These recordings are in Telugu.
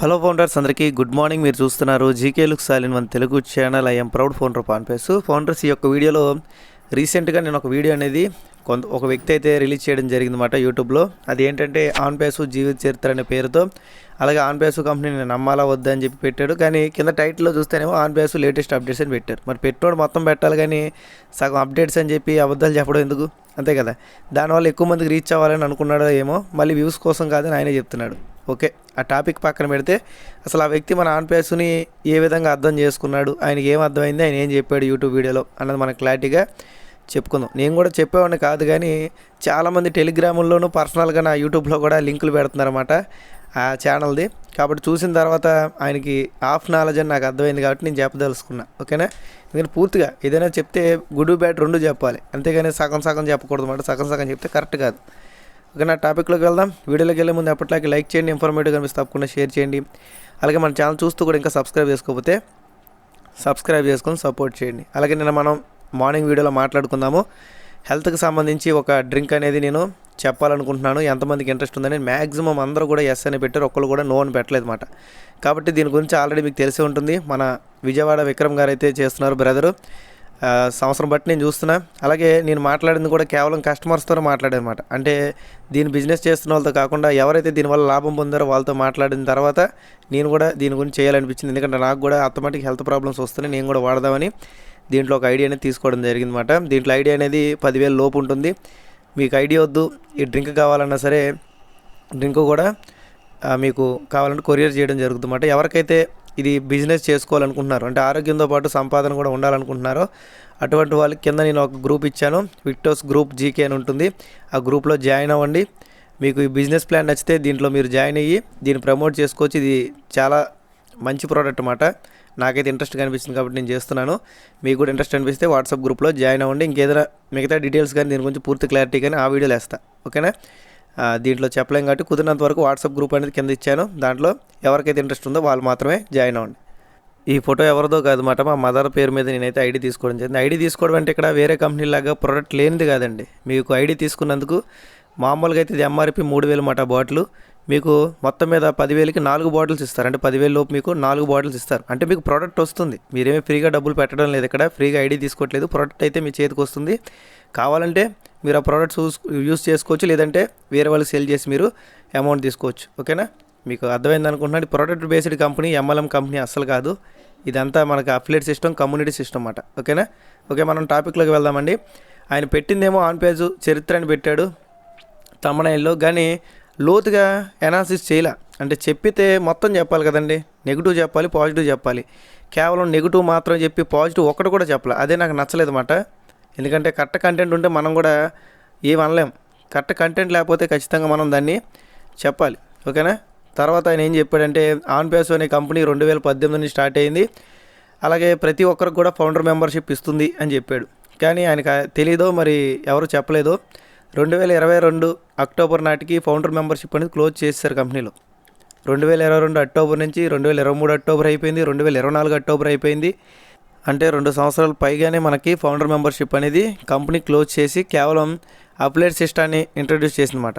హలో ఫౌండర్స్ అందరికీ గుడ్ మార్నింగ్. మీరు చూస్తున్నారు జీకే లుక్ సాలిన్ one Telugu channel. I'm proud founder పాన్పేస్ founders ఈ యొక్క వీడియోలో రీసెంట్గా నేను ఒక వీడియో అనేది కొంత ఒక వ్యక్తి అయితే రిలీజ్ చేయడం జరిగిందన్నమాట యూట్యూబ్లో. అది ఏంటంటే ఆన్ పేసు జీవిత చరిత్ర అనే పేరుతో. అలాగే ఆన్ పేసు కంపెనీని నమ్మాలా వద్దా అని చెప్పి పెట్టాడు. కానీ కింద టైటిల్లో చూస్తేనేమో ఆన్ పేసు లేటెస్ట్ అప్డేట్స్ అని పెట్టారు. మరి పెట్టినోడు మొత్తం పెట్టాలి కానీ సగం అప్డేట్స్ అని చెప్పి అబద్ధాలు చెప్పడం ఎందుకు? అంతే కదా. దానివల్ల ఎక్కువ మందికి రీచ్ అవ్వాలని అనుకున్నాడో ఏమో. మళ్ళీ వ్యూస్ కోసం కాదని ఆయనే చెప్తున్నాడు. ఓకే ఆ టాపిక్ పక్కన పెడితే అసలు ఆ వ్యక్తి మన ఆన్ పేసుని ఏ విధంగా అర్థం చేసుకున్నాడు ఆయనకి ఏం అర్థమైంది ఆయన ఏం చెప్పాడు యూట్యూబ్ వీడియోలో అన్నది మనకు క్లారిటీగా చెప్పుకుందాం. నేను కూడా చెప్పేవాడిని కాదు కానీ చాలామంది టెలిగ్రాముల్లోనూ పర్సనల్గా నా యూట్యూబ్లో కూడా లింకులు పెడుతున్నారన్నమాట ఆ ఛానల్ది. కాబట్టి చూసిన తర్వాత ఆయనకి హాఫ్ నాలెడ్జ్ అని నాకు అర్థమైంది కాబట్టి నేను చెప్పదలుచుకున్నా. ఓకేనా? ఎందుకంటే పూర్తిగా ఏదైనా చెప్తే గుడ్ బ్యాడ్ రెండు చెప్పాలి. అంతేగాని సగం సగం చెప్పకూడదు అన్నమాట. సగం సగం చెప్తే కరెక్ట్ కాదు. ఓకే నా టాపిక్లోకి వెళ్దాం. వీడియోలోకి వెళ్ళే ముందు ఎప్పటిలాగే లైక్ చేయండి ఇన్ఫర్మేటివ్ కనిపిస్తే తప్పకుండా షేర్ చేయండి. అలాగే మన ఛానల్ చూస్తూ కూడా ఇంకా సబ్స్క్రైబ్ చేసుకోకపోతే సబ్స్క్రైబ్ చేసుకొని సపోర్ట్ చేయండి. అలాగే నిన్న మనం మార్నింగ్ వీడియోలో మాట్లాడుకుందాము హెల్త్కి సంబంధించి ఒక డ్రింక్ అనేది నేను చెప్పాలనుకుంటున్నాను. ఎంతమందికి ఇంట్రెస్ట్ ఉందని మ్యాక్సిమం అందరూ కూడా ఎస్ అని పెట్టారు. ఒక్కరు కూడా నో అని పెట్టలేదు అనమాట కాబట్టి దీని గురించి ఆల్రెడీ మీకు తెలిసి ఉంటుంది. మన విజయవాడ విక్రమ్ గారు అయితే చేస్తున్నారు బ్రదరు. సంవత్సరం బట్టి నేను చూస్తున్నా. అలాగే నేను మాట్లాడింది కూడా కేవలం కస్టమర్స్తో మాట్లాడేదన్నమాట అంటే దీని బిజినెస్ చేస్తున్న వాళ్ళతో కాకుండా ఎవరైతే దీనివల్ల లాభం పొందారో వాళ్ళతో మాట్లాడిన తర్వాత నేను కూడా దీని గురించి చేయాలనిపించింది. ఎందుకంటే నాకు కూడా ఆటోమేటిక్ హెల్త్ ప్రాబ్లమ్స్ వస్తున్నాయి. నేను కూడా వాడదామని దీంట్లో ఒక ఐడియా అనేది తీసుకోవడం జరిగిందన్నమాట దీంట్లో ఐడియా అనేది పదివేల లోపు ఉంటుంది. మీకు ఐడియా వద్దు. ఈ డ్రింక్ కావాలన్నా సరే డ్రింక్ కూడా మీకు కావాలంటే కొరియర్ చేయడం జరుగుతుందన్నమాట ఎవరికైతే ఇది బిజినెస్ చేసుకోవాలనుకుంటున్నారు. అంటే ఆరోగ్యంతో పాటు సంపాదన కూడా ఉండాలనుకుంటున్నారో. అటువంటి వాళ్ళకి కింద నేను ఒక గ్రూప్ ఇచ్చాను. విక్టోస్ గ్రూప్ జీకే అని ఉంటుంది. ఆ గ్రూప్లో జాయిన్ అవ్వండి. మీకు ఈ బిజినెస్ ప్లాన్ నచ్చితే దీంట్లో మీరు జాయిన్ అయ్యి దీన్ని ప్రమోట్ చేసుకోవచ్చు. ఇది చాలా మంచి ప్రోడక్ట్ అన్నమాట. నాకైతే ఇంట్రెస్ట్ కనిపిస్తుంది కాబట్టి నేను చేస్తున్నాను. మీకు కూడా ఇంట్రెస్ట్ అనిపిస్తే వాట్సాప్ గ్రూప్లో జాయిన్ అవ్వండి. ఇంకేదైనా మిగతా డీటెయిల్స్ కానీ దీని గురించి పూర్తి క్లారిటీ కానీ ఆ వీడియోలో వేస్తా. ఓకేనా? దీంట్లో చెప్పలేం కాబట్టి కుదిరినంత వరకు వాట్సాప్ గ్రూప్ అనేది కింద ఇచ్చాను. దాంట్లో ఎవరికైతే ఇంట్రెస్ట్ ఉందో వాళ్ళు మాత్రమే జాయిన్ అవ్వండి. ఈ ఫోటో ఎవరిదో కాదన్నమాట మా మదర్ పేరు మీద నేనైతే ఐడి తీసుకోవడం జరిగింది. ఐడి తీసుకోవడం అంటే ఇక్కడ వేరే కంపెనీ లాగా ప్రోడక్ట్ లేనిది కాదండి. మీకు ఐడి తీసుకున్నందుకు మామూలుగా అయితే ఇది ఎంఆర్పి మూడు వేలు మాట బాటిల్. మీకు మొత్తం మీద పదివేలకి నాలుగు బాటిల్స్ ఇస్తారు. అంటే పదివేల లోపు మీకు నాలుగు బాటిల్స్ ఇస్తారు. అంటే మీకు ప్రోడక్ట్ వస్తుంది. మీరేమీ ఫ్రీగా డబ్బులు పెట్టడం లేదు ఇక్కడ. ఫ్రీగా ఐడి తీసుకోవట్లేదు. ప్రోడక్ట్ అయితే మీ చేతికి వస్తుంది. కావాలంటే మీరు ఆ ప్రోడక్ట్స్ యూస్ చేసుకోవచ్చు. లేదంటే వేరే వాళ్ళకి సేల్ చేసి మీరు అమౌంట్ తీసుకోవచ్చు. ఓకేనా? మీకు అర్థమైంది అనుకుంటున్నాను. Product based company MLM company అస్సలు కాదు. ఇదంతా మనకు అఫిలేట్ సిస్టమ్ కమ్యూనిటీ సిస్టమ్ అన్నమాట. ఓకేనా? ఓకే మనం టాపిక్లోకి వెళ్దామండి. ఆయన పెట్టిందేమో ఆన్ పేజ్ చరిత్ర అని పెట్టాడు తమ్మనైల్లో కానీ లోతుగా ఎనాలిసిస్ చేయలే. అంటే చెప్పితే మొత్తం చెప్పాలి కదండి. నెగిటివ్ చెప్పాలి పాజిటివ్ చెప్పాలి. కేవలం నెగిటివ్ మాత్రం చెప్పి పాజిటివ్ ఒక్కటి కూడా చెప్పాలి. అదే నాకు నచ్చలేదు అన్నమాట ఎందుకంటే కరెక్ట్ కంటెంట్ ఉంటే మనం కూడా ఏం అనలేం. కరెక్ట్ కంటెంట్ లేకపోతే ఖచ్చితంగా మనం దాన్ని చెప్పాలి. ఓకేనా? తర్వాత ఆయన ఏం చెప్పాడంటే ఆన్ పేస్ అనే కంపెనీ రెండు వేల పద్దెనిమిది నుంచి స్టార్ట్ అయింది. అలాగే ప్రతి ఒక్కరికి కూడా ఫౌండర్ మెంబర్షిప్ ఇస్తుంది అని చెప్పాడు. కానీ ఆయనకు తెలీదో మరి ఎవరు చెప్పలేదో. రెండు వేల ఇరవై రెండు అక్టోబర్ నాటికి ఫౌండర్ మెంబర్షిప్ అనేది క్లోజ్ చేశారు కంపెనీలో. రెండు వేల ఇరవై రెండు అక్టోబర్ నుంచి రెండు వేల ఇరవై మూడు అక్టోబర్ అయిపోయింది రెండు వేల ఇరవై నాలుగు అక్టోబర్ అయిపోయింది. అంటే రెండు సంవత్సరాల పైగానే మనకి ఫౌండర్ మెంబర్షిప్ అనేది కంపెనీ క్లోజ్ చేసి కేవలం అప్లైడ్ సిస్టాన్ని ఇంట్రడ్యూస్ చేసిందన్నమాట.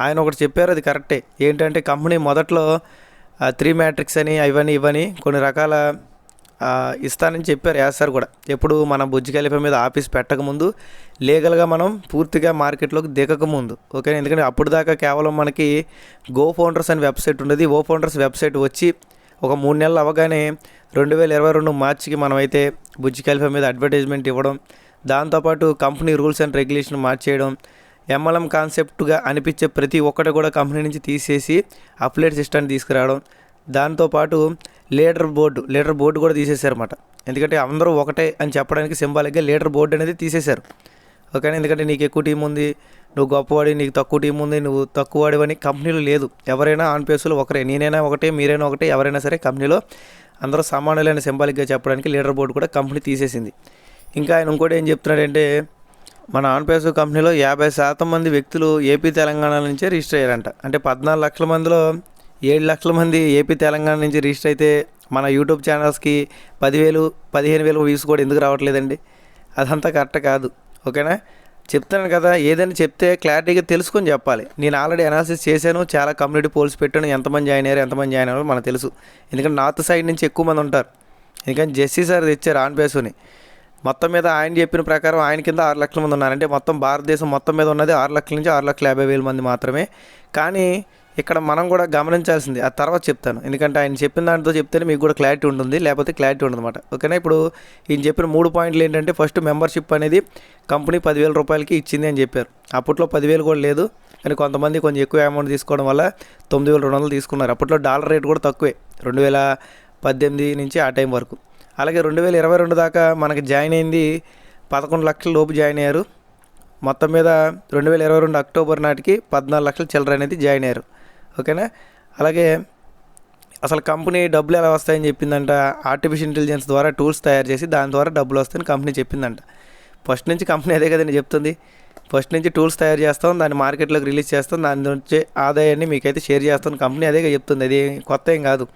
ఆయన ఒకటి చెప్పారు అది కరెక్టే ఏంటంటే కంపెనీ మొదట్లో త్రీ మ్యాట్రిక్స్ అని అవని ఇవని కొన్ని రకాల ఇస్తానని చెప్పారు వేస్తారు కూడా. ఎప్పుడు మనం బుజ్జి ఖలీఫా మీద ఆఫీస్ పెట్టకముందు లీగల్గా మనం పూర్తిగా మార్కెట్లోకి దిగకముందు ఓకే ఎందుకంటే అప్పుడు దాకా కేవలం మనకి గో ఫౌండర్స్ అనే వెబ్సైట్ ఉండేది. ఓ ఫౌండర్స్ వెబ్సైట్ వచ్చి ఒక మూడు నెలలు అవ్వగానే రెండు వేల ఇరవై రెండు మార్చికి మనమైతే బుజ్జి ఖలీఫా మీద అడ్వర్టైజ్మెంట్ ఇవ్వడం దాంతోపాటు కంపెనీ రూల్స్ అండ్ రెగ్యులేషన్ మార్చేయడం ఎంఎల్ఎం కాన్సెప్ట్గా అనిపించే ప్రతి ఒక్కటి కూడా కంపెనీ నుంచి తీసేసి అప్లైడ్ సిస్టమ్ తీసుకురావడం దాంతోపాటు లీడర్ బోర్డు లీడర్ బోర్డు కూడా తీసేశారన్నమాట. ఎందుకంటే అందరూ ఒకటే అని చెప్పడానికి సింబాలిక్గా లీడర్ బోర్డు అనేది తీసేశారు. ఓకేనా? ఎందుకంటే నీకు ఎక్కువ టీం ఉంది నువ్వు గొప్పవాడి నీకు తక్కువ టీం ఉంది నువ్వు తక్కువ వాడివని కంపెనీలు లేదు. ఎవరైనా ఆన్ పేసులు ఒకరే. నేనైనా ఒకటే మీరైనా ఒకటే ఎవరైనా సరే కంపెనీలో అందరూ సమానులైన సింబాలిక్గా చెప్పడానికి లీడర్ బోర్డు కూడా కంపెనీ తీసేసింది. ఇంకా ఆయన ఇంకోటి ఏం చెప్తున్నాడంటే మన ఆన్పేసు కంపెనీలో యాభై శాతం మంది వ్యక్తులు ఏపీ తెలంగాణ నుంచే రిజిస్టర్ అయ్యారంట. అంటే పద్నాలుగు లక్షల మందిలో ఏడు లక్షల మంది ఏపీ తెలంగాణ నుంచి రిజిస్టర్ అయితే మన యూట్యూబ్ ఛానల్స్కి పదివేలు పదిహేను వేలు వ్యూస్ కూడా ఎందుకు రావట్లేదండి? అదంతా కరెక్ట్ కాదు. ఓకేనా? చెప్తాను కదా ఏదైనా చెప్తే క్లారిటీగా తెలుసుకొని చెప్పాలి. నేను ఆల్రెడీ అనాలిసిస్ చేశాను చాలా కమ్యూనిటీ పోల్స్ పెట్టాను ఎంతమంది జాయిన్ అయ్యారు ఎంతమంది జాయిన్ అయ్యారో మనకు తెలుసు. ఎందుకంటే నార్త్ సైడ్ నుంచి ఎక్కువ మంది ఉంటారు. ఎందుకంటే జెస్సీ సార్ తెచ్చారు ఆన్ బేసుని మొత్తం మీద ఆయన చెప్పిన ప్రకారం ఆయన కింద ఆరు లక్షల మంది ఉన్నారు అంటే మొత్తం భారతదేశం మొత్తం మీద ఉన్నది ఆరు లక్షల నుంచి ఆరు లక్షల యాభై వేల మంది మాత్రమే. కానీ ఇక్కడ మనం కూడా గమనించాల్సింది. ఆ తర్వాత చెప్తాను. ఎందుకంటే ఆయన చెప్పిన దాంతో చెప్తేనే మీకు కూడా క్లారిటీ ఉంటుంది. లేకపోతే క్లారిటీ ఉండదు అనమాట ఓకేనా? ఇప్పుడు ఈయన చెప్పిన మూడు పాయింట్లు ఏంటంటే ఫస్ట్ మెంబర్షిప్ అనేది కంపెనీ పదివేల రూపాయలకి ఇచ్చింది అని చెప్పారు. అప్పట్లో పదివేలు కూడా లేదు. కానీ కొంతమంది కొంచెం ఎక్కువ అమౌంట్ తీసుకోవడం వల్ల తొమ్మిది వేల రెండు వందలు తీసుకున్నారు. అప్పట్లో డాలర్ రేట్ కూడా తక్కువే. రెండు వేల పద్దెనిమిది నుంచి ఆ టైం వరకు. అలాగే రెండు వేల ఇరవై రెండు దాకా మనకి జాయిన్ అయింది. పదకొండు లక్షల లోపు జాయిన్ అయ్యారు. మొత్తం మీద రెండు వేల ఇరవై రెండు అక్టోబర్ నాటికి పద్నాలుగు లక్షల చిల్లర అనేది జాయిన్ అయ్యారు. ఓకేనా? అలాగే అసలు కంపెనీ డబ్బులు ఎలా వస్తాయని చెప్పిందంట. ఆర్టిఫిషియల్ ఇంటెలిజెన్స్ ద్వారా టూల్స్ తయారు చేసి దాని ద్వారా డబ్బులు వస్తాయని కంపెనీ చెప్పిందంట. ఫస్ట్ నుంచి కంపెనీ అదే కదండి చెప్తుంది. ఫస్ట్ నుంచి టూల్స్ తయారు చేస్తాం దాన్ని మార్కెట్లోకి రిలీజ్ చేస్తాం దాని నుంచి ఆదాయాన్ని మీకైతే షేర్ చేస్తాం కంపెనీ అదే చెప్తుంది. అది కొత్త ఏం కాదు.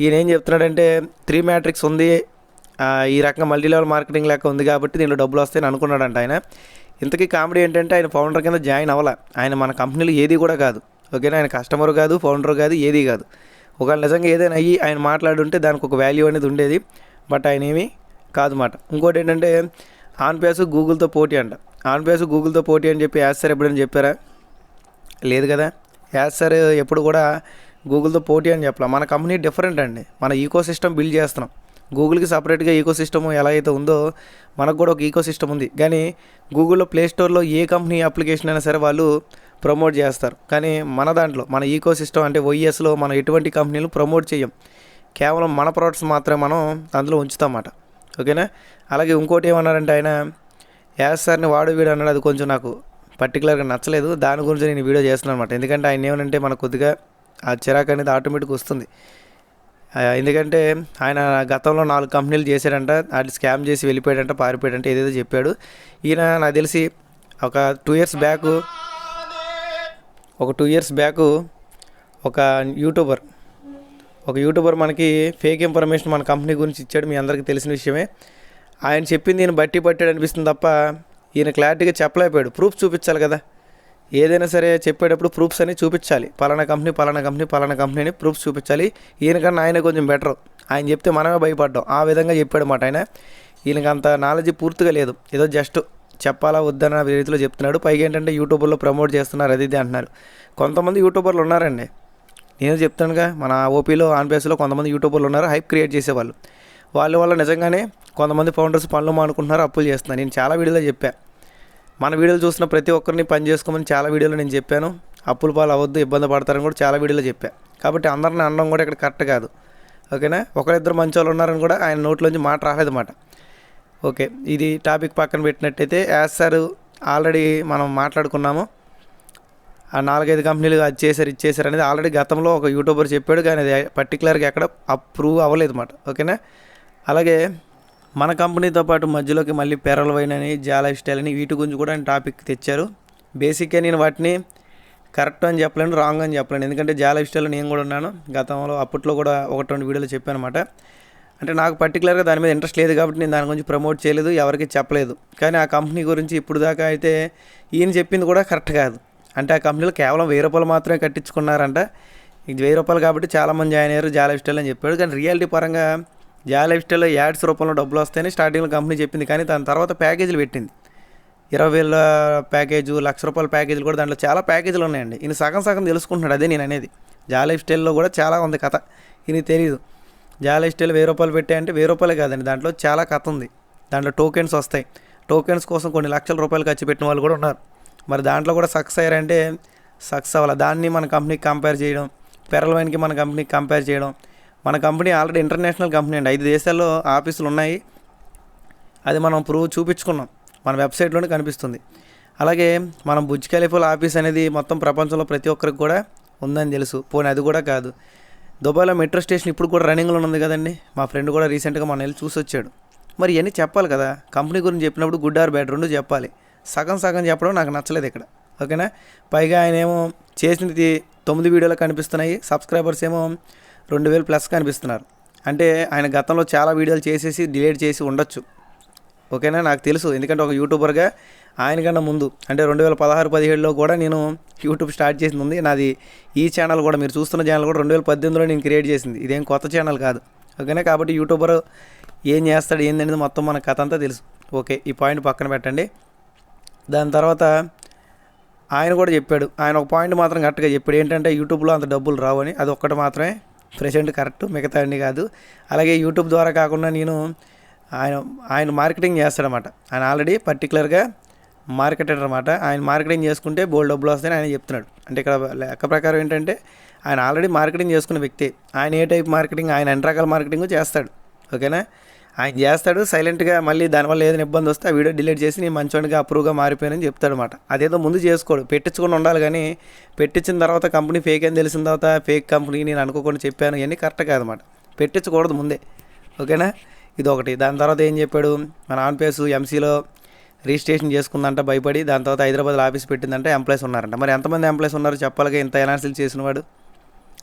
ఈయన ఏం చెప్తున్నాడంటే త్రీ మ్యాట్రిక్స్ ఉంది. ఈ రకంగా మల్టీ లెవెల్ మార్కెటింగ్ లెక్క ఉంది కాబట్టి దీంట్లో డబ్బులు వస్తాయని అనుకున్నాడంట ఆయన. ఇంతకీ కామెడీ ఏంటంటే ఆయన ఫౌండర్ కింద జాయిన్ అవ్వాల. ఆయన మన కంపెనీలో ఏది కూడా కాదు. ఓకేనా? ఆయన కస్టమర్ కాదు ఫౌండర్ కాదు ఏది కాదు. ఒకవేళ నిజంగా ఏదైనా అయ్యి ఆయన మాట్లాడుంటే దానికి ఒక వాల్యూ అనేది ఉండేది. బట్ ఆయన ఏమీ కాదు ఇంకోటి ఏంటంటే ఆన్ గూగుల్తో పోటీ అంట. ఆన్ గూగుల్తో పోటీ అని చెప్పి యాస్ సార్ ఎప్పుడైనా చెప్పారా? లేదు కదా. యాస్ సార్ ఎప్పుడు కూడా గూగుల్తో పోటీ అని చెప్పాలి. మన కంపెనీ డిఫరెంట్ అండి. మన ఈకో సిస్టమ్ బిల్డ్ చేస్తున్నాం. గూగుల్కి సపరేట్గా ఈకో సిస్టమ్ ఎలా అయితే ఉందో మనకు కూడా ఒక ఈకో సిస్టమ్ ఉంది. కానీ గూగుల్లో ప్లే స్టోర్లో ఏ కంపెనీ అప్లికేషన్ అయినా సరే వాళ్ళు ప్రమోట్ చేస్తారు. కానీ మన దాంట్లో మన ఈకో సిస్టమ్ అంటే వైఎస్లో మనం ఎటువంటి కంపెనీలు ప్రమోట్ చేయం కేవలం మన ప్రోడక్ట్స్ మాత్రమే మనం అందులో ఉంచుతామన్నమాట. ఓకేనా? అలాగే ఇంకోటి ఏమన్నారంటే ఆయన యాస్ సార్ని వాడు వీడు అన్నాడు అది కొంచెం నాకు పర్టికులర్గా నచ్చలేదు దాని గురించి నేను వీడియో చేస్తున్నాను అనమాట ఎందుకంటే ఆయన ఏమనంటే మనకు కొద్దిగా ఆ చిరాకు అనేది ఆటోమేటిక్ వస్తుంది. ఎందుకంటే ఆయన గతంలో నాలుగు కంపెనీలు చేశాడంట అది స్కామ్ చేసి వెళ్ళిపోయాడంట పారిపోయాడంట ఏదేదో చెప్పాడు. ఈయన నాకు తెలిసి ఒక టూ ఇయర్స్ బ్యాక్ ఒక టూ ఇయర్స్ బ్యాక్ ఒక యూట్యూబర్ ఒక యూట్యూబర్ మనకి ఫేక్ ఇన్ఫర్మేషన్ మన కంపెనీ గురించి ఇచ్చాడు మీ అందరికీ తెలిసిన విషయమే. ఆయన చెప్పింది ఈయన బట్టి పట్టాడు అనిపిస్తుంది తప్ప ఈయన క్లారిటీగా చెప్పలేకపోయాడు. ప్రూఫ్ చూపించాలి కదా. ఏదైనా సరే చెప్పేటప్పుడు ప్రూఫ్స్ అని చూపించాలి. పలానా కంపెనీ పలానా కంపెనీ పలానా కంపెనీ అని ప్రూఫ్స్ చూపించాలి. ఈయనకన్నా ఆయన కొంచెం బెటర్ ఆయన చెప్తే మనమే భయపడ్డాం. ఆ విధంగా చెప్పాడు మాట ఆయన. ఈయనకి అంత నాలెడ్జ్ పూర్తిగా లేదు. ఏదో జస్ట్ చెప్పాలా వద్దన్న రీతిలో చెప్తున్నాడు. పైగా ఏంటంటే యూట్యూబర్లో ప్రమోట్ చేస్తున్నారు. అది ఇది అంటున్నారు. కొంతమంది యూట్యూబర్లు ఉన్నారండి. నేను చెప్తానుగా మన ఓపీలో ఆన్పేస్లో కొంతమంది యూట్యూబర్లు ఉన్నారు. హైప్ క్రియేట్ చేసేవాళ్ళు. వాళ్ళ వల్ల నిజంగానే కొంతమంది ఫౌండర్స్ పనులు మానుకుంటున్నారు అప్పులు చేస్తున్నారు. నేను చాలా వీడియోలో చెప్పా. మన వీడియోలు చూసిన ప్రతి ఒక్కరిని పని చేసుకోమని చాలా వీడియోలో నేను చెప్పాను. అప్పుల పాలు అవ్వద్దు ఇబ్బంది పడతారని కూడా చాలా వీడియోలో చెప్పా. కాబట్టి అందరిని అనడం కూడా ఇక్కడ కరెక్ట్ కాదు. ఓకేనా? ఒకరిద్దరు మంచి వాళ్ళు ఉన్నారని కూడా ఆయన నోట్లోంచి మాట రాలేదన్నమాట. ఓకే ఇది టాపిక్ పక్కన పెట్టినట్టయితే యాజ్ సార్ ఆల్రెడీ మనం మాట్లాడుకున్నాము. ఆ నాలుగైదు కంపెనీలు అది చేశారు ఇది చేశారు అనేది ఆల్రెడీ గతంలో ఒక యూట్యూబర్ చెప్పాడు కానీ అది పర్టికులర్గా ఎక్కడ అప్రూవ్ అవ్వలేదు అన్నమాట ఓకేనా? అలాగే మన కంపెనీతో పాటు మధ్యలోకి మళ్ళీ పెరల్ వైన్ అని జా లైఫ్ స్టైల్ అని వీటి గురించి కూడా టాపిక్ తెచ్చారు. బేసిక్గా నేను వాటిని కరెక్ట్ అని చెప్పలేను రాంగ్ అని చెప్పలేను. ఎందుకంటే జా లైఫ్ స్టైల్లో నేను కూడా ఉన్నాను. గతంలో అప్పట్లో కూడా ఒకటి రెండు వీడియోలు చెప్పాను అనమాట అంటే నాకు పర్టికులర్గా దాని మీద ఇంట్రెస్ట్ లేదు కాబట్టి నేను దాని గురించి ప్రమోట్ చేయలేదు ఎవరికి చెప్పలేదు. కానీ ఆ కంపెనీ గురించి ఇప్పుడు దాకా అయితే ఈయన చెప్పింది కూడా కరెక్ట్ కాదు. అంటే ఆ కంపెనీలో కేవలం వెయ్యి రూపాయలు మాత్రమే కట్టించుకున్నారంట. ఇది వెయ్యి రూపాయలు కాబట్టి చాలామంది జాయిన్ అయ్యారు జా లైఫ్ స్టైల్ అని చెప్పాడు. కానీ రియాలిటీ పరంగా జా లైఫ్ స్టైల్లో యాడ్స్ రూపంలో డబ్బులు వస్తాయని స్టార్టింగ్లో కంపెనీ చెప్పింది. కానీ దాని తర్వాత ప్యాకేజీలు పెట్టింది. ఇరవై వేల ప్యాకేజు లక్ష రూపాయల ప్యాకేజీలు కూడా దాంట్లో చాలా ప్యాకేజీలు ఉన్నాయండి. ఈయన సగం సగం తెలుసుకుంటున్నాడు అదే నేను అనేది. జా లైఫ్ స్టైల్లో కూడా చాలా ఉంది కథ. ఈయన తెలియదు జా వెయ్యి రూపాయలు పెట్టాయంటే వెయ్యి రూపాయలే కాదండి. దాంట్లో చాలా కథ ఉంది. దాంట్లో టోకెన్స్ వస్తాయి. టోకెన్స్ కోసం కొన్ని లక్షల రూపాయలు ఖర్చు పెట్టిన వాళ్ళు కూడా ఉన్నారు. మరి దాంట్లో కూడా సక్సెస్ అయ్యారంటే సక్సెస్ అవ్వాలి. దాన్ని మన కంపెనీకి కంపేర్ చేయడం పెరల్ వైన్కి మన కంపెనీకి కంపేర్ చేయడం. మన కంపెనీ ఆల్రెడీ ఇంటర్నేషనల్ కంపెనీ అండి. ఐదు దేశాల్లో ఆఫీసులు ఉన్నాయి. అది మనం ప్రూవ్ చూపించుకున్నాం. మన వెబ్సైట్లోనే కనిపిస్తుంది. అలాగే మనం బుజ్ ఖలీఫాల ఆఫీస్ అనేది మొత్తం ప్రపంచంలో ప్రతి ఒక్కరికి కూడా ఉందని తెలుసు. పోనీ అది కూడా కాదు. దుబాయ్లో మెట్రో స్టేషన్ ఇప్పుడు కూడా రన్నింగ్లో ఉంది కదండి. మా ఫ్రెండ్ కూడా రీసెంట్గా మన వెళ్ళి చూసి వచ్చాడు. మరి ఇవన్నీ చెప్పాలి కదా. కంపెనీ గురించి చెప్పినప్పుడు గుడ్ ఆర్ బ్యాడ్ రెండు చెప్పాలి. సగం సగం చెప్పడం నాకు నచ్చలేదు ఇక్కడ. ఓకేనా? పైగా ఆయన ఏమో చేసినది తొమ్మిది వీడియోలు కనిపిస్తున్నాయి. సబ్స్క్రైబర్స్ ఏమో రెండు వేలు ప్లస్ కనిపిస్తున్నారు. అంటే ఆయన గతంలో చాలా వీడియోలు చేసేసి డిలీట్ చేసి ఉండొచ్చు. ఓకేనా? నాకు తెలుసు. ఎందుకంటే ఒక యూట్యూబర్గా ఆయనకన్నా ముందు అంటే రెండు వేల పదహారు పదిహేడులో కూడా నేను యూట్యూబ్ స్టార్ట్ చేసింది. ఉంది నాది ఈ ఛానల్ కూడా మీరు చూస్తున్న ఛానల్ కూడా రెండు వేల పద్దెనిమిదిలో నేను క్రియేట్ చేసింది. ఇదేం కొత్త ఛానల్ కాదు. ఓకేనా? కాబట్టి యూట్యూబర్ ఏం చేస్తాడు ఏందనేది మొత్తం మన కథ అంతా తెలుసు. ఓకే ఈ పాయింట్ పక్కన పెట్టండి. దాని తర్వాత ఆయన కూడా చెప్పాడు. ఆయన ఒక పాయింట్ మాత్రం కరెక్ట్గా చెప్పాడు. ఏంటంటే యూట్యూబ్లో అంత డబ్బులు రావు అని. అది ఒక్కటి మాత్రమే ప్రెసెంట్ కరెక్ట్ మిగతా అన్ని కాదు. అలాగే యూట్యూబ్ ద్వారా కాకుండా నేను ఆయన ఆయన మార్కెటింగ్ చేస్తాడనమాట ఆయన ఆల్రెడీ పర్టికులర్గా మార్కెటర్ అనమాట ఆయన మార్కెటింగ్ చేసుకుంటే బోల్డ్ డబ్బులు వస్తాయని ఆయన చెప్తున్నాడు. అంటే ఇక్కడ లెక్క ప్రకారం ఏంటంటే ఆయన ఆల్రెడీ మార్కెటింగ్ చేసుకున్న వ్యక్తి. ఆయన ఏ టైప్ మార్కెటింగ్ ఆయన అన్ని రకాల మార్కెటింగ్ చేస్తాడు. ఓకేనా ఆయన చేస్తాడు సైలెంట్గా మళ్ళీ దానివల్ల ఏదైనా ఇబ్బంది వస్తే ఆ వీడియో డిలీట్ చేసి నేను మంచోడిగా అప్రూవ్గా మారిపోయానని చెప్తాడు అనమాట అదేదో ముందు చేసుకోడు. పెట్టించుకొని ఉండాలి కానీ పెట్టించిన తర్వాత కంపెనీ ఫేక్ అని తెలిసిన తర్వాత ఫేక్ కంపెనీ నేను అనుకోకుండా చెప్పాను ఇవన్నీ కరెక్ట్ కాదన్నమాట. పెట్టించకూడదు ముందే. ఓకేనా ఇది ఒకటి దాని తర్వాత ఏం చెప్పాడు? మన ఆన్ పేస్ ఎంసీలో రిజిస్ట్రేషన్ చేసుకుందంట భయపడి. దాని తర్వాత హైదరాబాద్లో ఆఫీస్ పెట్టిందంటే ఎంప్లాయీస్ ఉన్నారంట. మరి ఎంతమంది ఎంప్లాయీస్ ఉన్నారు చెప్పాలిగా? ఇంత ఎనాలిసిస్ చేసినవాడు.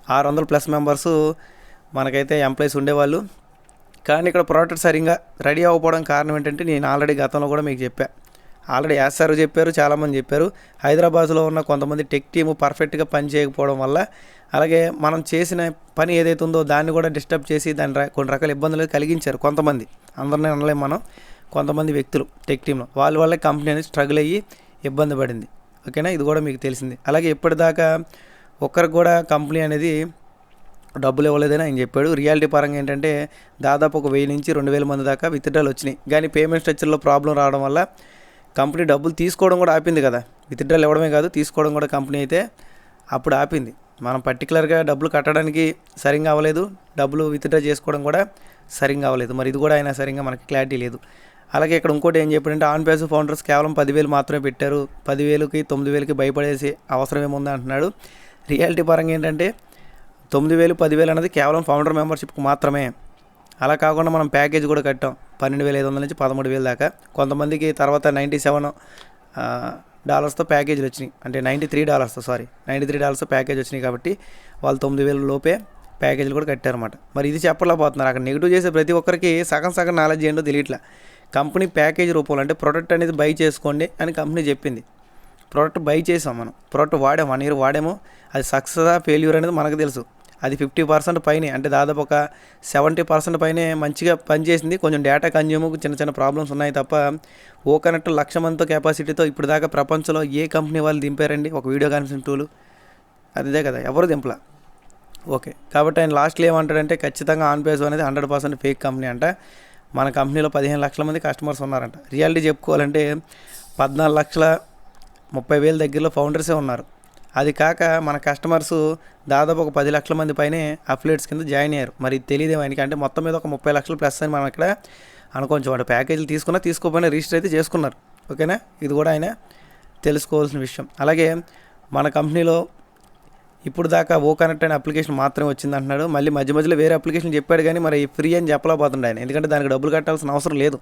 ఆరు వందల ప్లస్ మెంబర్స్ మనకైతే ఎంప్లాయీస్ ఉండేవాళ్ళు. కానీ ఇక్కడ ప్రోడక్ట్ సరిగ్గా రెడీ అవ్వకపోవడం కారణం ఏంటంటే నేను ఆల్రెడీ గతంలో కూడా మీకు చెప్పా. ఆల్రెడీ వేస్తారు చెప్పారు చాలామంది చెప్పారు. హైదరాబాద్లో ఉన్న కొంతమంది టెక్ టీము పర్ఫెక్ట్గా పని చేయకపోవడం వల్ల అలాగే మనం చేసిన పని ఏదైతే ఉందో దాన్ని కూడా డిస్టర్బ్ చేసి దాని కొన్ని రకాల ఇబ్బందులు కలిగించారు కొంతమంది. అందరినీ అనలేం మనం. కొంతమంది వ్యక్తులు టెక్ టీంలో వాళ్ళ వల్లే కంపెనీ అనేది స్ట్రగుల్ అయ్యి ఇబ్బంది పడింది. ఓకేనా? ఇది కూడా మీకు తెలిసింది. అలాగే ఇప్పటిదాకా ఒక్కరికి కూడా కంపెనీ అనేది డబ్బులు ఇవ్వలేదని ఆయన చెప్పాడు. రియాలిటీ పరంగా ఏంటంటే దాదాపు ఒక వెయ్యి నుంచి రెండు వేల మంది దాకా విత్డ్రాలు వచ్చినాయి. కానీ పేమెంట్ స్ట్రక్చర్లో ప్రాబ్లం రావడం వల్ల కంపెనీ డబ్బులు తీసుకోవడం కూడా ఆపింది కదా. విత్డ్రాలు ఇవ్వడమే కాదు తీసుకోవడం కూడా కంపెనీ అయితే అప్పుడు ఆపింది. మనం పర్టికులర్గా డబ్బులు కట్టడానికి సరిగ్గా అవ్వలేదు. డబ్బులు విత్డ్రా చేసుకోవడం కూడా సరిగ్గా అవ్వలేదు. మరి ఇది కూడా అయినా సరిగ్గా మనకి క్లారిటీ లేదు. అలాగే ఇక్కడ ఇంకోటి ఏం చెప్పాడంటే ఆన్ పేస్ ఫౌండర్స్ కేవలం పదివేలు మాత్రమే పెట్టారు. పదివేలకి తొమ్మిది వేలకి భయపడేసి అవసరం ఏముంది అంటున్నాడు. రియాలిటీ పరంగా ఏంటంటే తొమ్మిది వేలు పదివేలు అనేది కేవలం ఫౌండర్ మెంబర్షిప్కి మాత్రమే. అలా కాకుండా మనం ప్యాకేజ్ కూడా కట్టాం. పన్నెండు వేల ఐదు వందల నుంచి పదమూడు వేలు దాకా. కొంతమందికి తర్వాత నైంటీ సెవెన్ డాలర్స్తో ప్యాకేజీలు వచ్చినాయి. అంటే నైంటీ త్రీ డాలర్స్తో సారీ. నైంటీ త్రీ డాలర్స్తో ప్యాకేజ్ వచ్చినాయి కాబట్టి వాళ్ళు తొమ్మిది వేల లోపే ప్యాకేజీలు కూడా కట్టారన్నమాట. మరి ఇది చెప్పలేకపోతున్నారు. అక్కడ నెగిటివ్ చేసే ప్రతి ఒక్కరికి సగం సగం నాలెడ్జ్ ఏంటో తెలియట్లా. కంపెనీ ప్యాకేజ్ రూపంలో అంటే ప్రొడక్ట్ అనేది బై చేసుకోండి అని కంపెనీ చెప్పింది. ప్రోడక్ట్ బై చేసాం మనం. ప్రోడక్ట్ వాడాం. వన్ ఇయర్ వాడాము. అది సక్సెస్ ఫెయిల్యూర్ అనేది మనకు తెలుసు. అది ఫిఫ్టీ పర్సెంట్ పైనే అంటే దాదాపు ఒక సెవెంటీ పర్సెంట్ పైనే మంచిగా పనిచేసింది. కొంచెం డేటా కన్జ్యూమ్కి చిన్న చిన్న ప్రాబ్లమ్స్ ఉన్నాయి తప్ప ఓ కనెక్ట్ లక్ష మందితో కెపాసిటీతో ఇప్పుడు దాకా ప్రపంచంలో ఏ కంపెనీ వాళ్ళు దింపారండి? ఒక వీడియో కాన్ఫరెన్స్ టూలు అదే కదా ఎవరు దింపలా? ఓకే కాబట్టి ఆయన లాస్ట్లో ఏమంటాడంటే ఖచ్చితంగా ఆన్ పేజ్ అనేది హండ్రెడ్ పర్సెంట్ ఫేక్ కంపెనీ అంట. మన కంపెనీలో పదిహేను లక్షల మంది కస్టమర్స్ ఉన్నారంట. రియాలిటీ చెప్పుకోవాలంటే పద్నాలుగు లక్షల ముప్పై వేల దగ్గరలో ఫౌండర్సే ఉన్నారు. అది కాక మన కస్టమర్స్ దాదాపు ఒక పది లక్షల మంది పైనే అఫ్లేట్స్ కింద జాయిన్ అయ్యారు. మరి తెలియదు ఆయనకి అంటే మొత్తం మీద ఒక ముప్పై లక్షలు ప్లస్ అని మనం ఇక్కడ అనుకోవచ్చు. వాడు ప్యాకేజీలు తీసుకున్నా తీసుకోపోయినా రిజిస్టర్ అయితే చేసుకున్నారు. ఓకేనా? ఇది కూడా ఆయన తెలుసుకోవాల్సిన విషయం. అలాగే మన కంపెనీలో ఇప్పుడు దాకా ఓ కనెక్ట్ అనే అప్లికేషన్ మాత్రమే వచ్చింది అంటున్నాడు. మళ్ళీ మధ్య మధ్యలో వేరే అప్లికేషన్ చెప్పాడు కానీ మరి ఫ్రీ అని చెప్పలేకపోతుండే ఆయన. ఎందుకంటే దానికి డబ్బులు కట్టాల్సిన అవసరం లేదు.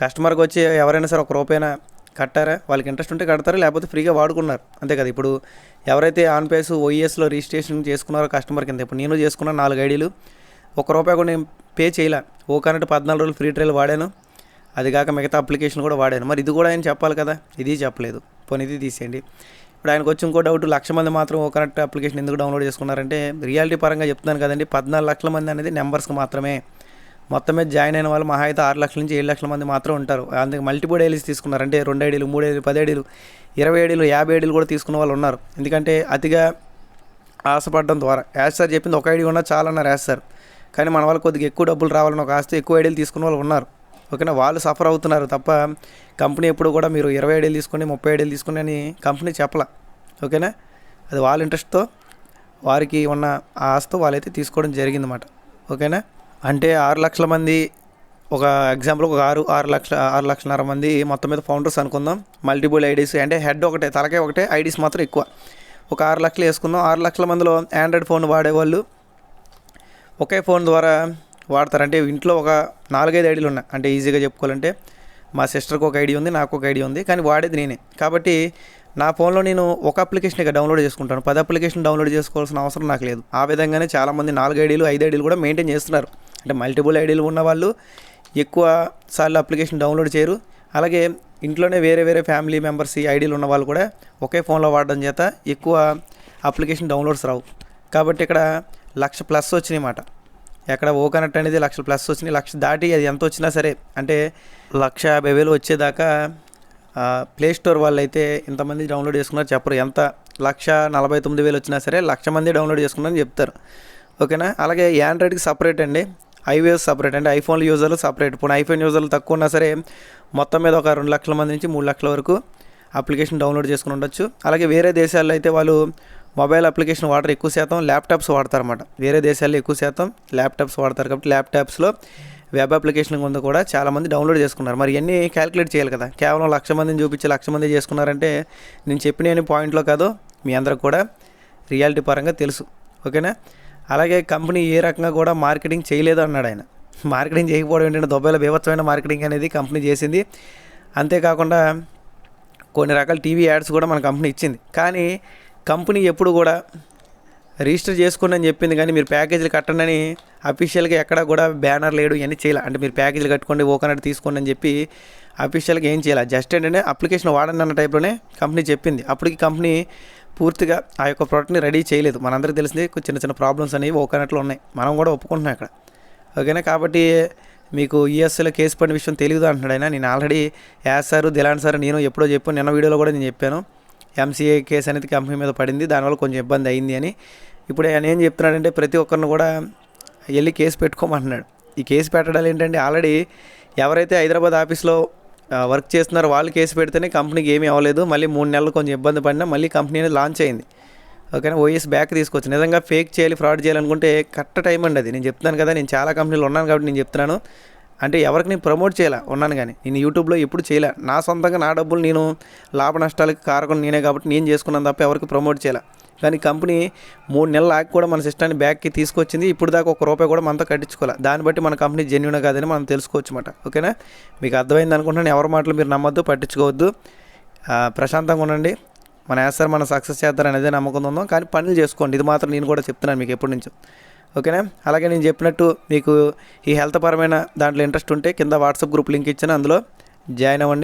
కస్టమర్కి వచ్చి ఎవరైనా సరే ఒక రూపాయినా కట్టారా? వాళ్ళకి ఇంట్రెస్ట్ ఉంటే కడతారా? లేకపోతే ఫ్రీగా వాడుకున్నారు? అంతే కదా. ఇప్పుడు ఎవరైతే ఆన్ పేస్ ఓఈఎస్లో రిజిస్ట్రేషన్ చేసుకున్నారో కస్టమర్ కింద ఇప్పుడు నేను చేసుకున్న నాలుగు ఐడీలు ఒక రూపాయి కూడా నేను పే చేయలే. ఓ కనెక్ట్ పద్నాలుగు రోజులు ఫ్రీ ట్రయల్ వాడాను. అది కాక మిగతా అప్లికేషన్ కూడా వాడాను. మరి ఇది కూడా ఆయన చెప్పాలి కదా? ఇది చెప్పలేదు. పోనీ ఇది తీసేయండి. ఇప్పుడు ఆయనకు వచ్చి ఇంకో డౌట్ లక్ష మంది మాత్రం ఓ కరెక్ట్ అప్లికేషన్ ఎందుకు డౌన్లోడ్ చేసుకున్నారంటే రియాలిటీ పరంగా చెప్తున్నాను కదండి. పద్నాలుగు లక్షల మంది అనేది నెంబర్స్కి మాత్రమే. మొత్తం మీద జాయిన్ అయిన వాళ్ళు మహా అయితే ఆరు లక్షల నుంచి ఏడు లక్షల మంది మాత్రం ఉంటారు. అందుకే మల్టిపుల్ ఐడీలు తీసుకున్నారు. అంటే రెండు ఐడీలు మూడు ఐడీలు పది ఐడీలు ఇరవై ఐడీలు యాభై ఐడీలు కూడా తీసుకున్న వాళ్ళు ఉన్నారు. ఎందుకంటే అతిగా ఆశపడడం ద్వారా. యాజ్ సార్ చెప్పింది ఒక ఐడి ఉన్నా చాలన్నారు యాజ్ సార్. కానీ మన వాళ్ళు కొద్దిగా ఎక్కువ డబ్బులు రావాలని ఒక ఆస్తి ఎక్కువ ఐడీలు తీసుకున్న వాళ్ళు ఉన్నారు. ఓకేనా? వాళ్ళు సఫర్ అవుతున్నారు తప్ప కంపెనీ ఎప్పుడు కూడా మీరు ఇరవై ఐడీలు తీసుకుని ముప్పై ఐడీలు తీసుకుని అని కంపెనీ చెప్పలా. ఓకేనా? అది వాళ్ళ ఇంట్రెస్ట్తో వారికి ఉన్న ఆ ఆస్తితో వాళ్ళైతే తీసుకోవడం జరిగిందన్నమాట. ఓకేనా? అంటే ఆరు లక్షల మంది ఒక ఎగ్జాంపుల్ ఒక ఆరు ఆరు లక్షల ఆరు లక్షలన్నర మంది మొత్తం మీద ఫౌండర్స్ అనుకుందాం. మల్టిపుల్ ఐడీస్ అంటే హెడ్ ఒకటే తలకే ఒకటే ఐడీస్ మాత్రం ఎక్కువ. ఒక ఆరు లక్షలు వేసుకుందాం. ఆరు లక్షల మందిలో ఆండ్రాయిడ్ ఫోన్ వాడేవాళ్ళు ఒకే ఫోన్ ద్వారా వాడతారు. అంటే ఇంట్లో ఒక నాలుగైదు ఐడీలు ఉన్నాయి. అంటే ఈజీగా చెప్పుకోవాలంటే మా సిస్టర్కి ఒక ఐడి ఉంది నాకు ఒక ఐడి ఉంది కానీ వాడేది నేనే. కాబట్టి నా ఫోన్లో నేను ఒక అప్లికేషన్ ఇక డౌన్లోడ్ చేసుకుంటాను. పది అప్లికేషన్ డౌన్లోడ్ చేసుకోవాల్సిన అవసరం నాకు లేదు. ఆ విధంగానే చాలామంది నాలుగు ఐడీలు ఐదు ఐడీలు కూడా మెయింటైన్ చేస్తున్నారు. అంటే మల్టిపుల్ ఐడీలు ఉన్న వాళ్ళు ఎక్కువ సార్లు అప్లికేషన్ డౌన్లోడ్ చేయరు. అలాగే ఇంట్లోనే వేరే వేరే ఫ్యామిలీ మెంబర్స్ ఈ ఐడీలు ఉన్న వాళ్ళు కూడా ఒకే ఫోన్లో వాడడం చేత ఎక్కువ అప్లికేషన్ డౌన్లోడ్స్ రావు. కాబట్టి ఇక్కడ లక్ష ప్లస్ వచ్చినాయి మాట. ఎక్కడ ఓ కనెక్ట్ అనేది లక్ష ప్లస్ వచ్చినాయి. లక్ష దాటి అది ఎంత వచ్చినా సరే అంటే లక్ష యాభై వేలు వచ్చేదాకా ప్లే స్టోర్ వాళ్ళు అయితే ఇంతమంది డౌన్లోడ్ చేసుకున్నారు చెప్పరు. ఎంత? లక్ష నలభై తొమ్మిది వేలు వచ్చినా సరే లక్ష మంది డౌన్లోడ్ చేసుకున్నారని చెప్తారు. ఓకేనా? అలాగే ఆండ్రాయిడ్కి సపరేట్ అండి. ఐవేస్ సపరేట్ అంటే ఐఫోన్ యూజర్లు సపరేట్. ఇప్పుడు ఐఫోన్ యూజర్లు తక్కువ ఉన్నా సరే మొత్తం మీద ఒక రెండు లక్షల మంది నుంచి మూడు లక్షల వరకు అప్లికేషన్ డౌన్లోడ్ చేసుకుని ఉండొచ్చు. అలాగే వేరే దేశాల్లో అయితే వాళ్ళు మొబైల్ అప్లికేషన్ వాడరు ఎక్కువ శాతం ల్యాప్టాప్స్ వాడతారన్నమాట. వేరే దేశాల్లో ఎక్కువ శాతం ల్యాప్టాప్స్ వాడతారు కాబట్టి ల్యాప్టాప్స్లో వెబ్ అప్లికేషన్ ముందు కూడా చాలామంది డౌన్లోడ్ చేసుకున్నారు. మరి ఇవన్నీ క్యాలిక్యులేట్ చేయాలి కదా. కేవలం లక్ష మందిని చూపించి లక్ష మంది చేసుకున్నారంటే నేను చెప్పిన పాయింట్లో కాదు మీ అందరికి కూడా రియాలిటీ పరంగా తెలుసు. ఓకేనా? అలాగే కంపెనీ ఏ రకంగా కూడా మార్కెటింగ్ చేయలేదు అన్నాడు ఆయన. మార్కెటింగ్ చేయకపోవడం ఏంటంటే దుబాయ్లో బీభత్సమైన మార్కెటింగ్ అనేది కంపెనీ చేసింది. అంతేకాకుండా కొన్ని రకాల టీవీ యాడ్స్ కూడా మన కంపెనీ ఇచ్చింది. కానీ కంపెనీ ఎప్పుడు కూడా రిజిస్టర్ చేసుకోండి అని చెప్పింది కానీ మీరు ప్యాకేజీలు కట్టండి అని అఫీషియల్గా ఎక్కడ కూడా బ్యానర్ లేడు ఇవన్నీ చేయాలి. అంటే మీరు ప్యాకేజీలు కట్టుకోండి ఓకనట్ తీసుకోండి అని చెప్పి అఫీషియల్గా ఏం చేయాలి. జస్ట్ ఏంటంటే అప్లికేషన్ వాడండి అన్న టైప్లోనే కంపెనీ చెప్పింది. అప్పటికి కంపెనీ పూర్తిగా ఆ యొక్క ప్రోడక్ట్ని రెడీ చేయలేదు. మనందరికీ తెలిసింది చిన్న చిన్న ప్రాబ్లమ్స్ అనేవి ఒకనట్లు ఉన్నాయి. మనం కూడా ఒప్పుకుంటున్నాం ఇక్కడ. ఓకేనా? కాబట్టి మీకు ఈఎస్ఐలో కేసు పడిన విషయం తెలియదు అంటున్నాడు ఆయన. నేను ఆల్రెడీ యాస్ సార్ దిలాన్ సార్ నేను ఎప్పుడో చెప్పాను నిన్న వీడియోలో కూడా నేను చెప్పాను. ఎంసీఏ కేసు అనేది కంపెనీ మీద పడింది. దానివల్ల కొంచెం ఇబ్బంది అయింది అని. ఇప్పుడు ఆయన ఏం చెప్తున్నాడంటే ప్రతి ఒక్కరిని కూడా వెళ్ళి కేసు పెట్టుకోమంటున్నాడు ఈ కేసు పెట్టడాలు ఏంటంటే ఆల్రెడీ ఎవరైతే హైదరాబాద్ ఆఫీస్లో వర్క్ చేస్తున్నారు వాళ్ళు కేసు పెడితేనే కంపెనీకి ఏమీ అవ్వలేదు. మళ్ళీ మూడు నెలలు కొంచెం ఇబ్బంది పడినా మళ్ళీ కంపెనీ అనేది లాంచ్ అయింది. ఓకేనా? ఓఎస్ బ్యాక్ తీసుకొచ్చు నిజంగా ఫేక్ చేయాలి ఫ్రాడ్ చేయాలనుకుంటే కరెక్ట్ టైం అండి అది. నేను చెప్తున్నాను కదా నేను చాలా కంపెనీలు ఉన్నాను కాబట్టి నేను చెప్తున్నాను. అంటే ఎవరికి నేను ప్రమోట్ చేయాల? ఉన్నాను కానీ. నేను యూట్యూబ్లో ఎప్పుడు చేయలే. నా సొంతంగా నా డబ్బులు నేను లాభ నష్టాలకి కారకం నేనే కాబట్టి నేను చేసుకున్నాను తప్ప ఎవరికి ప్రమోట్ చేయాలి? కానీ కంపెనీ మూడు నెలలు ఆగి కూడా మన సిస్టాన్ని బ్యాక్కి తీసుకొచ్చింది. ఇప్పుడు దాకా ఒక రూపాయి కూడా మనతో కట్టించుకోవాలి దాన్ని బట్టి మన కంపెనీ జెన్యున్ కాదని మనం తెలుసుకోవచ్చు అనమాట ఓకేనా? మీకు అర్థమైంది అనుకుంటున్నాను. ఎవరి మాటలు మీరు నమ్మొద్దు పట్టించుకోవద్దు. ప్రశాంతంగా ఉండండి. మన వేస్తారు మనం సక్సెస్ చేస్తారనేదే నమ్మకం ఉందాం కానీ పనులు చేసుకోండి. ఇది మాత్రం నేను కూడా చెప్తున్నాను మీకు ఎప్పటి నుంచో. ఓకేనా? అలాగే నేను చెప్పినట్టు మీకు ఈ హెల్త్ పరమైన దాంట్లో ఇంట్రెస్ట్ ఉంటే కింద వాట్సాప్ గ్రూప్ లింక్ ఇచ్చాను. అందులో జాయిన్ అవ్వండి.